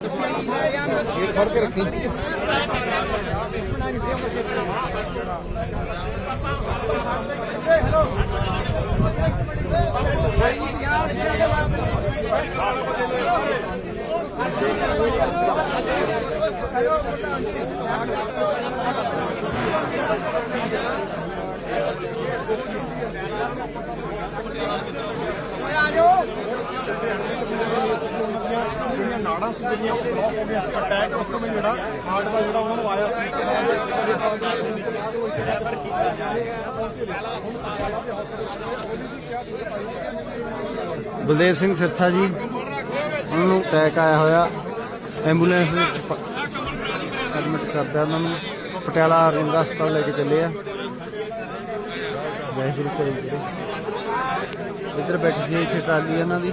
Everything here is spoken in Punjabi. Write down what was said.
ਇਹ ਫੜ ਕੇ ਰੱਖੀ ਜਿਹੜੀਆਂ ਨਾੜਾਂ ਸੀ ਜਿਹੜੀਆਂ ਉਹ ਬਲੌਕ ਹੋ ਗਈਆਂ ਸੀ ਅਟੈਕ ਉਸ ਸਮੇਂ ਜਿਹੜਾ ਹਾਰਟ ਦਾ ਜਿਹੜਾ ਉਹਨਾਂ ਨੂੰ ਆਇਆ ਸੀ। ਰੈਫਰ ਕੀਤਾ ਜਾ ਬਲਦੇਵ ਸਿੰਘ ਸਿਰਸਾ ਜੀ, ਉਹਨਾਂ ਨੂੰ ਅਟੈਕ ਆਇਆ ਹੋਇਆ। ਐਂਬੂਲੈਂਸ ਵਿੱਚ ਐਡਮਿਟ ਕਰਦਾ ਉਹਨਾਂ ਨੂੰ। ਪਟਿਆਲਾ ਰੇਂਜ ਹਸਪਤਾਲ ਲੈ ਕੇ ਚੱਲੇ ਆ। ਜੈ ਸ਼੍ਰੀ ਕਰੀ ਜੀ ਇੱਧਰ ਬੈਠੀ ਸੀ, ਇੱਥੇ ਟਰਾਲੀ ਇਹਨਾਂ ਦੀ।